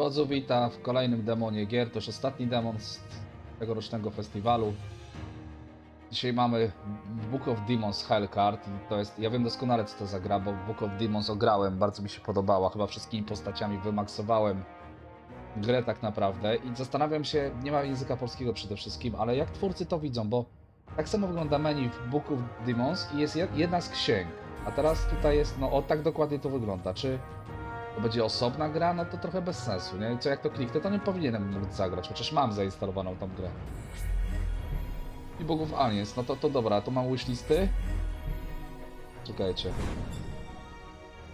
Wodzu wita w kolejnym demonie gier. To już ostatni demon z tegorocznego festiwalu. Dzisiaj mamy Book of Demons Hellcard i to jest, ja wiem doskonale co to za gra, bo Book of Demons ograłem, bardzo mi się podobała, chyba wszystkimi postaciami wymaksowałem grę tak naprawdę. I zastanawiam się, nie ma języka polskiego przede wszystkim, ale jak twórcy to widzą, bo tak samo wygląda menu w Book of Demons i jest jed- jedna z księg, a teraz tutaj jest, no o tak dokładnie to wygląda, czy to będzie osobna gra, no to trochę bez sensu, nie? Co jak to kliknę, to nie powinienem móc zagrać, chociaż mam zainstalowaną tą grę. I bogów Anies, no to, to dobra, to mam wishlisty. Czekajcie.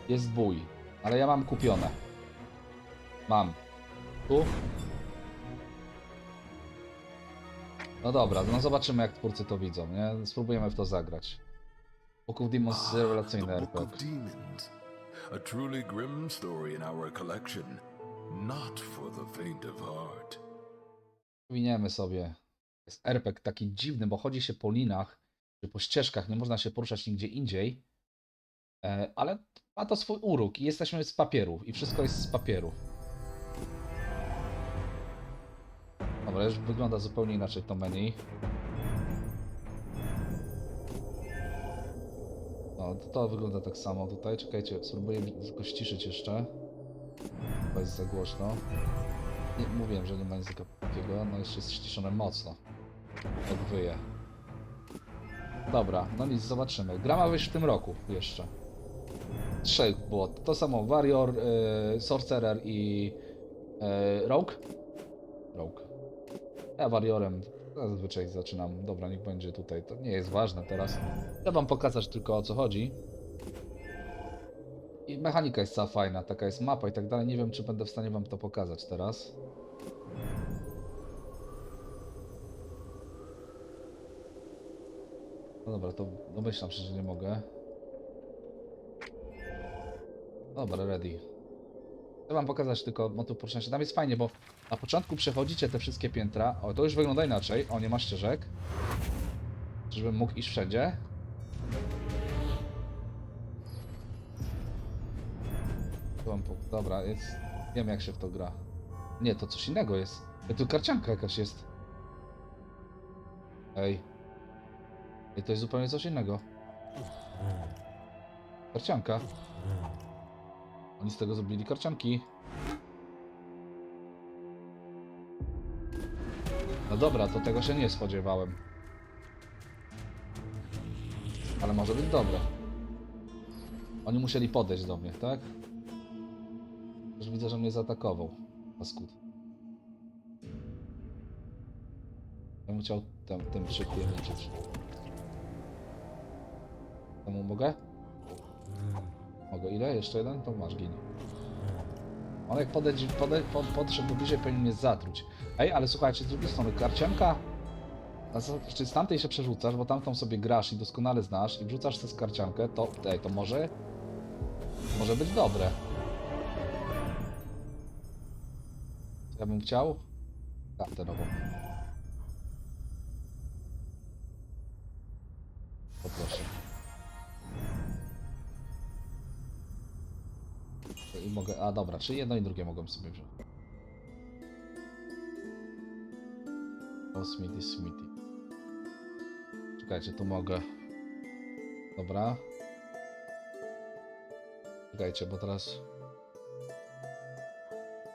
Jest bój, ale ja mam kupione. Mam. Tu? No dobra, no zobaczymy jak twórcy to widzą, nie? Spróbujemy w to zagrać. Book of Demons Ah, Book RPG. A truly grim story in our collection. Not for the faint of heart. Winiemy sobie. Jest RPG taki dziwny, bo chodzi się po linach, czy po ścieżkach, nie można się poruszać nigdzie indziej. E, ale ma to swój urok i jesteśmy z papieru i wszystko jest z papieru. Dobra, już wygląda zupełnie inaczej to menu. No, to, wygląda tak samo tutaj. Czekajcie, spróbuję tylko ściszyć jeszcze. Chyba jest za głośno. Nie, mówiłem, że nie ma języka polskiego, no jeszcze jest ściszone mocno. Jak wyje. Dobra, no nic, zobaczymy. Gra ma wyjść w tym roku jeszcze. Trzech było. To samo Warrior, y, Sorcerer i y, Rogue. Rogue. Ja Warriorem zazwyczaj zaczynam. Dobra, niech będzie tutaj. To nie jest ważne teraz. Chcę wam pokazać tylko o co chodzi. I mechanika jest cała fajna, taka jest mapa i tak dalej. Nie wiem, czy będę w stanie wam to pokazać teraz. No dobra, to domyślam się, że nie mogę. Dobra, ready. Chcę wam pokazać tylko motyw poruszania. Tam jest fajnie, bo na początku przechodzicie te wszystkie piętra. O, to już wygląda inaczej. O, nie ma ścieżek. Żebym mógł iść wszędzie. Dobra, jest... Wiem jak się w to gra. Nie, to coś innego jest. Tu karcianka jakaś jest. Ej. Ej, to jest zupełnie coś innego. Karcianka. Oni z tego zrobili karcianki. No dobra, to tego się nie spodziewałem. Ale może być dobre. Oni musieli podejść do mnie, tak? Już widzę, że mnie zaatakował. Paskud. Ja bym chciał tym, tym przypierniczyć. Temu mogę? Mogę. Ile? Jeszcze jeden? To masz gin. On jak podejść, pode, pod, podszedł bliżej, powinien mnie zatruć. Ej, ale słuchajcie, z drugiej strony, karcianka... Czy z tamtej się przerzucasz, bo tamtą sobie grasz i doskonale znasz i wrzucasz tę karciankę, to, ej, to może... Może być dobre. Ja bym chciał... Tamtę nową. Mogę. A dobra, czyli jedno i drugie mogłem sobie wziąć. O, Smithy, Smithy. Czekajcie, tu mogę. Dobra. Czekajcie, bo teraz.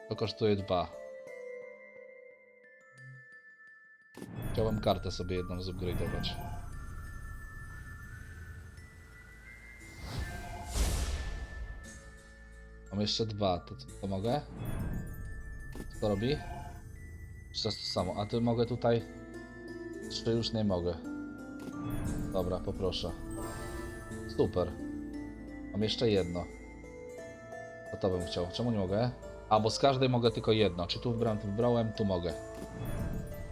To kosztuje dwa. Chciałem kartę sobie jedną zupgrade'ować. Mam jeszcze dwa, to, to mogę? Co to robi? Czy to jest to samo? A ty mogę tutaj... Czy już nie mogę? Dobra, poproszę. Super. Mam jeszcze jedno. To to bym chciał. Czemu nie mogę? A, bo z każdej mogę tylko jedno. Czy tu wybrałem, tu wybrałem, tu mogę.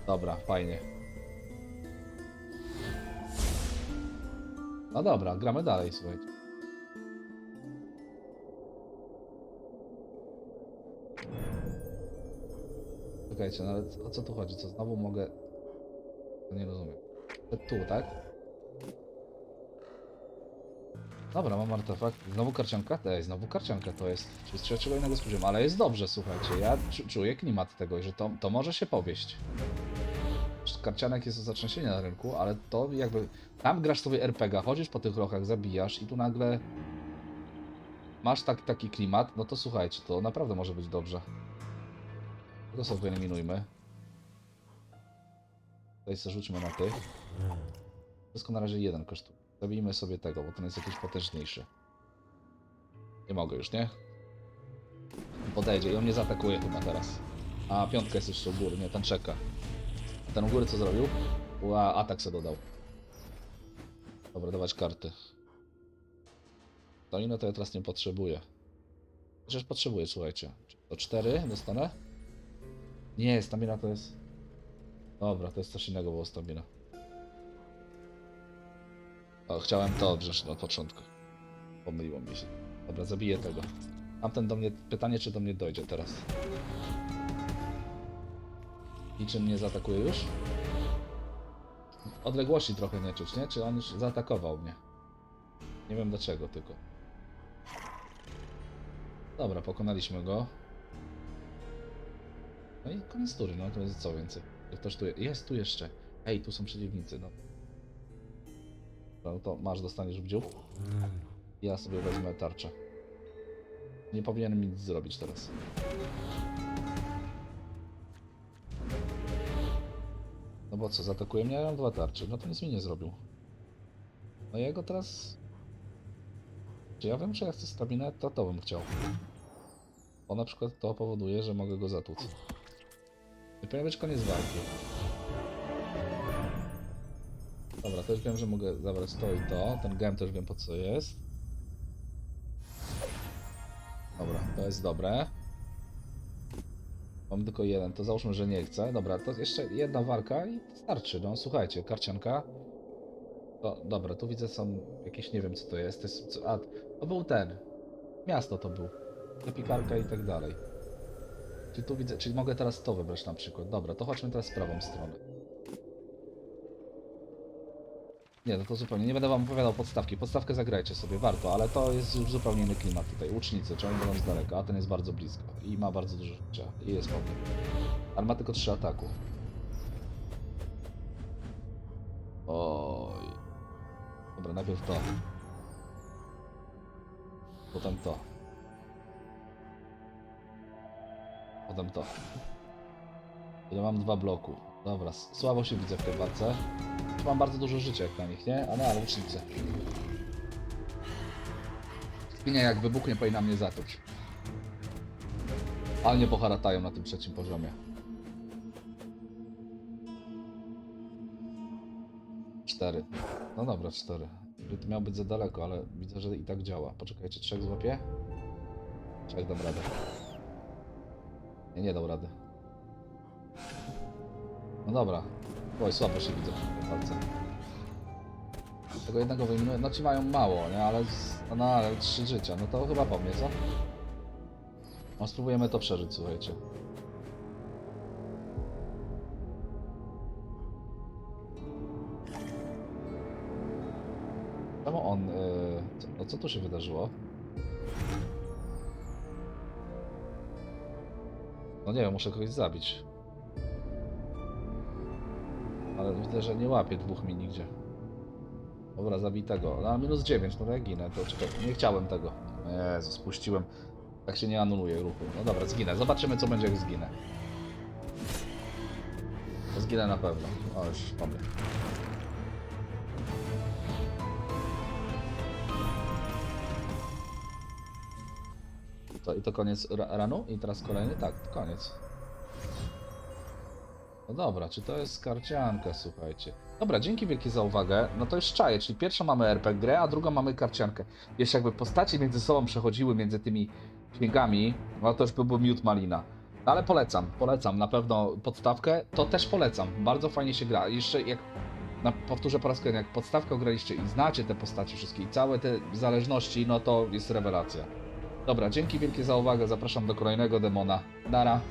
Dobra, fajnie. No dobra, gramy dalej, słuchajcie. Czekajcie, no ale o co tu chodzi? Co znowu mogę... Nie rozumiem. Tu, tak? Dobra, mam artefakt. Znowu karcianka? Ej, znowu karcianka to jest. Czy z trzeciego innego z poziom, ale jest dobrze, słuchajcie. Ja czu- czuję klimat tego, że to, to może się powieść. Karcianek jest do zatrzęsienia na rynku, ale to jakby... Tam grasz sobie RPG, chodzisz po tych lochach, zabijasz i tu nagle... Masz tak, taki klimat, no to słuchajcie, to naprawdę może być dobrze. Sobie wyeliminujmy. Tutaj sobie rzućmy na tych. Wszystko na razie jeden kosztuje. Zabijmy sobie tego, bo ten jest jakiś potężniejszy. Nie mogę już, nie? Podejdzie i on mnie zaatakuje chyba teraz. A piątka jest jeszcze u góry, nie, ten czeka. A ten u góry co zrobił? Ła, atak se dodał. Dobra, dawać karty. Inne to ja teraz nie potrzebuję. Przecież potrzebuję, słuchajcie. To cztery dostanę? Nie, stamina to jest... Dobra, to jest coś innego było stamina. O, chciałem to wziąć od początku. Pomyliło mi się. Dobra, zabiję tego. Tamten do mnie... Pytanie, czy do mnie dojdzie teraz. I czy mnie zaatakuje już? Odległości trochę nie czuć, nie? Czy on już zaatakował mnie? Nie wiem dlaczego tylko. Dobra, pokonaliśmy go. No i koniec tury, no to jest co więcej. Ktoś tu jest tu jeszcze. Ej, tu są przeciwnicy, no. No to masz, dostaniesz w dziób. Ja sobie wezmę tarczę. Nie powinienem nic zrobić teraz. No bo co, zaatakuje mnie, ja mam dwa tarcze. No to nic mi nie zrobił. No ja go teraz... Czy ja wiem, że ja chcę staminę? To to bym chciał. Bo na przykład to powoduje, że mogę go zatłuc. I powinien być koniec walki. Dobra, już wiem, że mogę zabrać to i to. Ten gem też wiem po co jest. Dobra, to jest dobre. Mam tylko jeden, to załóżmy, że nie chcę. Dobra, to jeszcze jedna walka i starczy. No słuchajcie, karcianka. To, dobra, tu widzę są jakieś, nie wiem co to jest. To jest co, a, to był ten. Miasto to był. Epikarka i tak dalej. Czyli tu widzę, czyli mogę teraz to wybrać na przykład. Dobra, to chodźmy teraz w prawą stronę. Nie, no to zupełnie. Nie będę wam opowiadał podstawki. Podstawkę zagrajcie sobie, warto, ale to jest już zupełnie inny klimat tutaj. Łucznicy, czy oni będą z daleka, a ten jest bardzo blisko. I ma bardzo dużo życia. I jest spokój. Ale ma tylko trzy ataku. Oj. Dobra, najpierw to. Potem to. Potem to. Mam dwa bloku. Dobra, słabo się widzę w tej walce. Mam bardzo dużo życia jak na nich, nie? A no, ale łucznicy. Spinia jak wybuchnie powinna mnie zatruć. Ale nie poharatają na tym trzecim poziomie. Cztery. No dobra, cztery. To miał być za daleko, ale widzę, że i tak działa. Poczekajcie, trzech złapię? Trzech dam radę. Nie, nie dał rady. No dobra. Oj, słabo się widzę walce. Tego jednego wyjmuję. No ci mają mało, nie? Ale, no ale trzy życia. No to chyba po mnie, co? No spróbujemy to przeżyć, słuchajcie. Czemu on... Yy... Co, no co tu się wydarzyło? No nie wiem, muszę kogoś zabić. Ale widzę, że nie łapie dwóch mi nigdzie. Dobra, zabitego. Na minus 9, no to ja ginę, to czekaj, nie chciałem tego. Jezu, spuściłem. Tak się nie anuluje ruchu. No dobra, zginę. Zobaczymy, co będzie, jak zginę. Zginę na pewno. O, już. To, I to koniec ra ranu? I teraz kolejny? Tak, koniec. No dobra, czy to jest karcianka, słuchajcie. Dobra, dzięki wielkie za uwagę. No to już czaję, czyli pierwszą mamy RPG grę, a drugą mamy karciankę. Jeśli jakby postaci między sobą przechodziły między tymi dźwiękami, no to już byłby miód malina. No ale polecam, polecam, na pewno podstawkę, to też polecam. Bardzo fajnie się gra. Jeszcze jak, na, powtórzę po raz kolejny, jak podstawkę graliście i znacie te postacie wszystkie i całe te zależności, no to jest rewelacja. Dobra, dzięki wielkie za uwagę, zapraszam do kolejnego demona. Nara.